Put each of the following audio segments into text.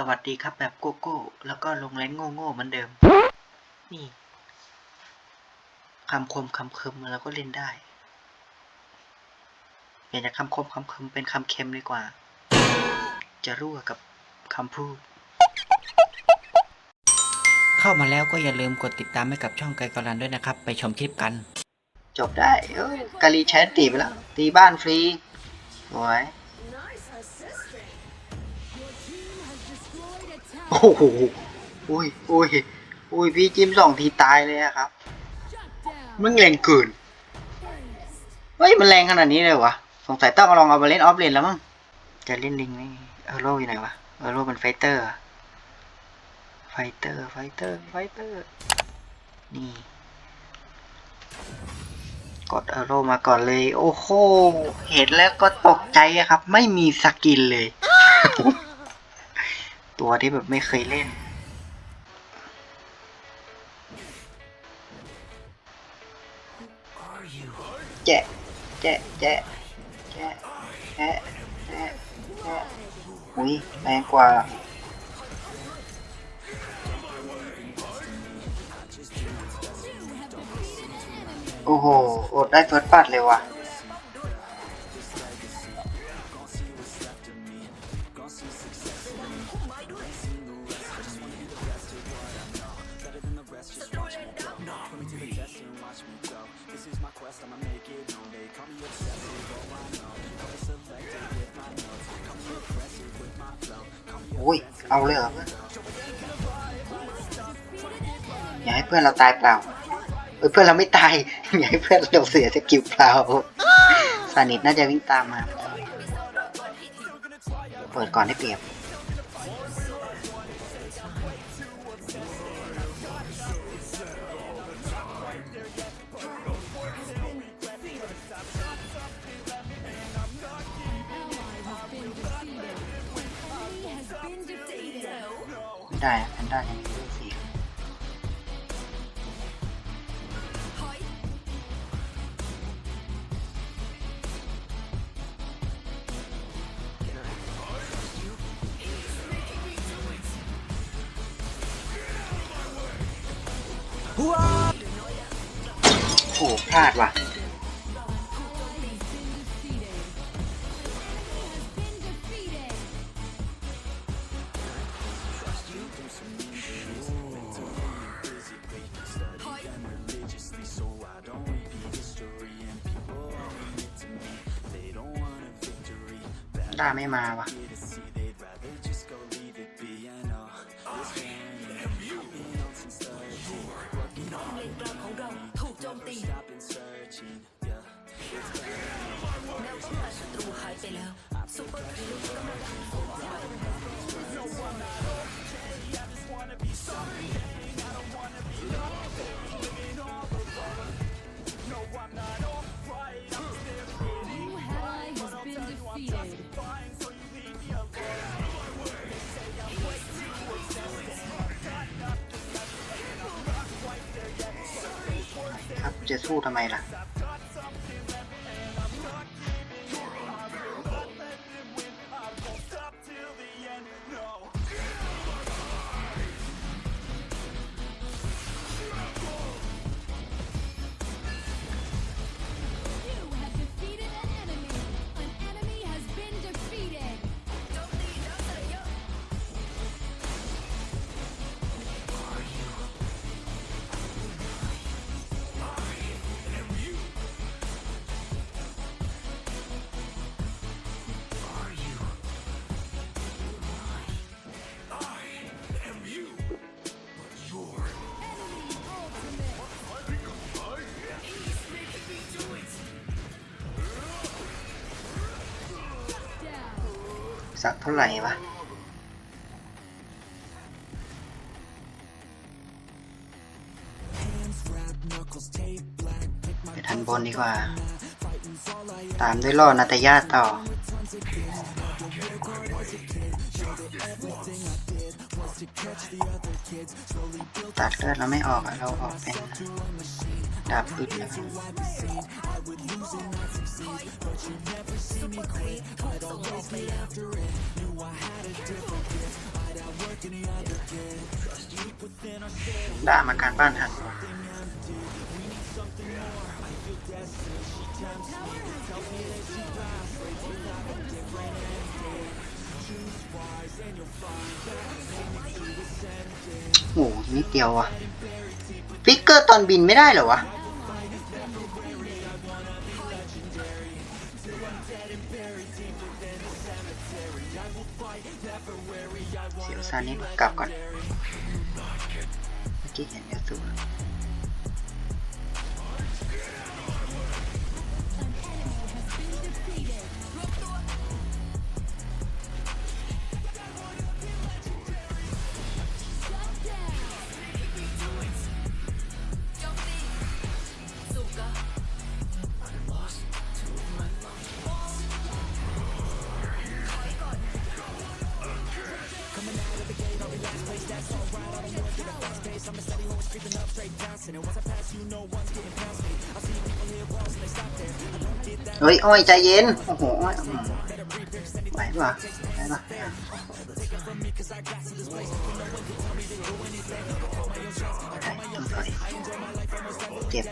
สวัสดีครับแบบโกโก้ แล้วก็ลงแรงโง่ๆเหมือนเดิม นี่คำคมคำคมเราก็เล่นได้เปลี่ยนจากคำคมคำคมเป็นคำเค็มดีกว่า จะรั่วกับคำพูด เข้ามาแล้วก็อย่าลืมกดติดตามให้กับช่องไกลกรันด้วยนะครับ ไปชมคลิปกัน จบได้ เอ้ยกาลีแชนตีไปแล้ว ตีบ้านฟรีสวย โอ้โหอุ้ยอุ้ยอุ้ยพี่จิ้มสองทีตายเลยอะครับ มึงแรงเกินเฮ้ยมันแรงขนาดนี้เลยวะ สงสัยต้องลองเอาไปเล่นออฟเลนแล้วมั้ง จะเล่นลิงนี่เออโร่อยู่ไหนวะ เออโร่เป็นไฟเตอร์ ไฟเตอร์ ไฟเตอร์ ไฟเตอร์ นี่ กดเออโรมาก่อนเลย โอ้โห เห็นแล้วก็ตกใจอะครับ ไม่มีสกินเลย ตัวที่แบบไม่เคยเล่น แจะแจะแจะแจะแจะแจะแจะอุ้ยแรงกว่า โอ้โห อดได้เฟิร์สปัดเลยว่ะ อุ้ย เอาเลยเหรอเพื่อนอย่าให้เพื่อนเราตายเปล่าเออเพื่อนเราไม่ตาย อย่าให้เพื่อนเราเสียสกิลเปล่าสานิทน่าจะวิ่งตามมา เปิดก่อนได้เปรียบ ไม่ได้แพนด้ายังมีเรื่องสี่โอ้พลาดว่ะ ด้าไม่มาว่ะ จะสู้ทำไมล่ะ สักเท่าไหร่วะไปทันบนดีกว่า ตามด้วยล่อนาตยาต่อ I was a kid Know that everything I did Was to catch the other kids Slowly built ตัดเลือดเราไม่ออกอะเราออกเป็นดาบอึดนะ I would lose and not succeed But you never see me quit I'd always be after it Knew I had a different gift I'd outwork any other kid Trust deep within ourselves ด่ามาการบ้านหัน She tempts me Tells me that she drives Straight to life Different โหนิดเดียวอะฟิกเกอร์ตอนบินไม่ได้เหรอวะ เสียวซานิดกลับก่อน เมื่อกี้เห็น ยาสูบเฮ้ย อ้อย ใจเย็น โอ้โห อ้อยอืมไหวปะไหวปะ ต้องถอยเจ็บ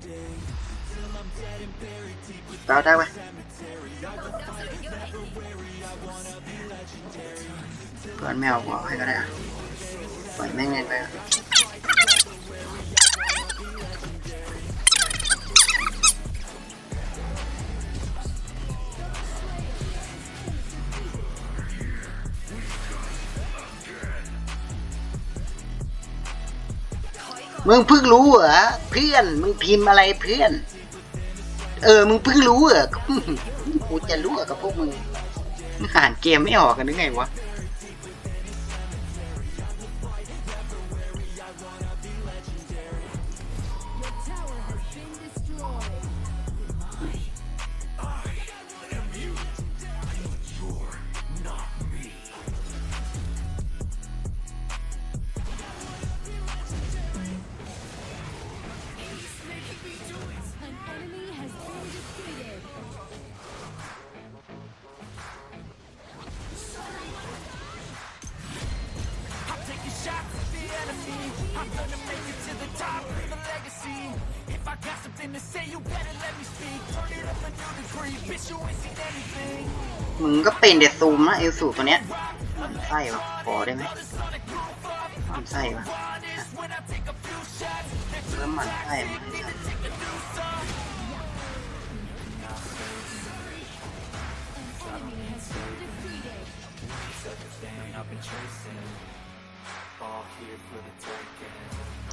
เราได้ไหมเพื่อนไม่เอาบอกให้ก็ได้อะปล่อยแม่งเล่นไปอะมึงเพิ่งรู้เหรอเพื่อนมึงพิมพ์อะไรเพื่อน เออ มึงเพิ่งรู้เหรอกูจะรู้เหรอกับพวกมึงมึงอ่านเกมไม่ออกกันหรือไงวะ มึงก็เป็นเดซูมนะเอลสูตัวเนี้ยมันไส้ปะพอได้ไหมมันไส้ปะเริ่มมันไส้มันไม่ใช่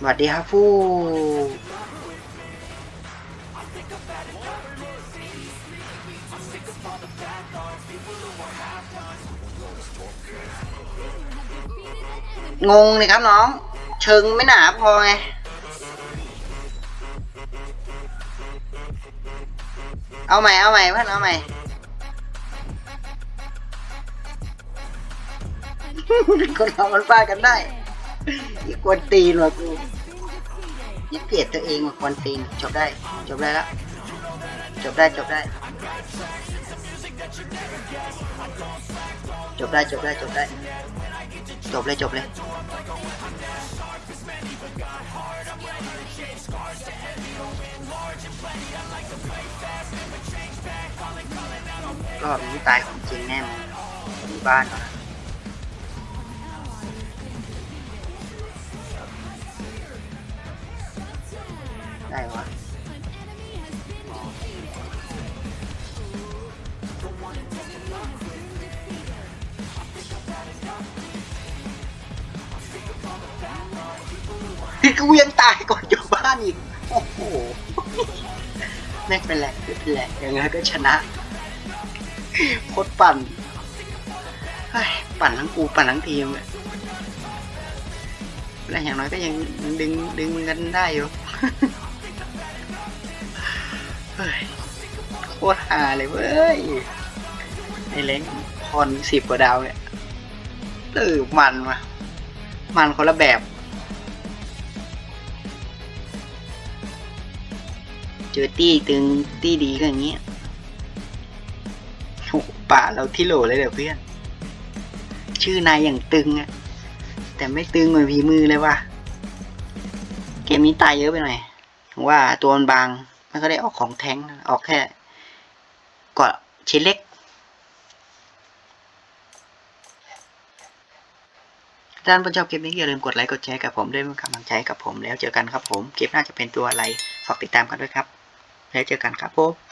สวัสดีครับผู้ งงเลยครับน้อง เชิงไม่หนาพอไงเอาใหม่เอาใหม่เพื่อนเอาใหม่คนเรามันฟาดกันได้ยี่กวนตีนว่ะกูยี่เกลียดตัวเองว่ะกวนตีนจบได้ จบได้แล้วจบได้จบได้ จบได้จบได้จบได้ จบเลยจบเลยรอบนี้ตายของจริงแน่มึงมีบ้านก่อนนะได้วะ กูยังตายก่อนอยู่บ้านอีก โอ้โหแม่งเป็นแหลกเป็นแหลกยังไงก็ชนะโคตรปั่นเฮ้ยปั่นทั้งกูปั่นทั้งทีมเลยและอย่างน้อยก็ยังดึงดึงกันได้อยู่โคตรหาเลยเว้ยไอเล้งพคอนสิบกว่าดาวเนี่ยเออมันว่ะมันคนละแบบ เจอตี้ตึงตี้ดีก็อย่างเงี้ยโอ้โหป่าเราที่โหลเลยเดี๋ยวเพื่อน ชื่อนายอย่างตึงอะแต่ไม่ตึงเหมือนผีมือเลยว่ะ เกมนี้ตายเยอะไปหน่อยว่าตัวมันบาง มันก็ได้ออกของแท้งออกแค่กาะชิ้นเล็ก ท่านผู้ชมคลิปนี้อย่าลืมกดไลค์กดแชร์กับผมด้วยเป็นกำลังใจกับผมแล้วเจอกันครับผม คลิปหน้าจะเป็นตัวอะไร ฝากติดตามกันด้วยครับ แล้วเจอกันครับผม